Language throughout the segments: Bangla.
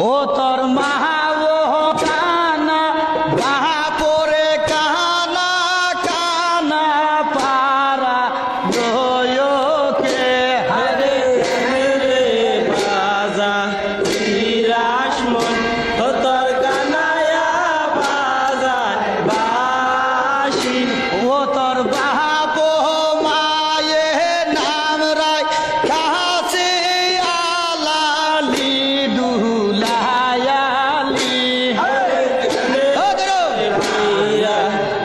O ta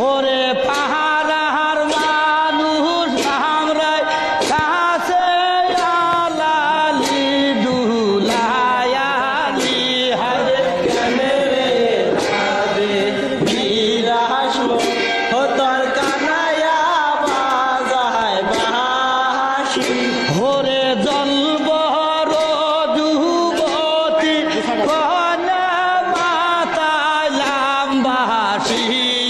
ওরে পাহাড় মানুষ আমরাই কাছে আলালি ডুলায়ালি হরে কেমনে রাবে বিরাস ও তোর কানায়া বাজায় বাহাসি ওরে জন্ম যুবতী, কনে মাতা লাম্বাসী।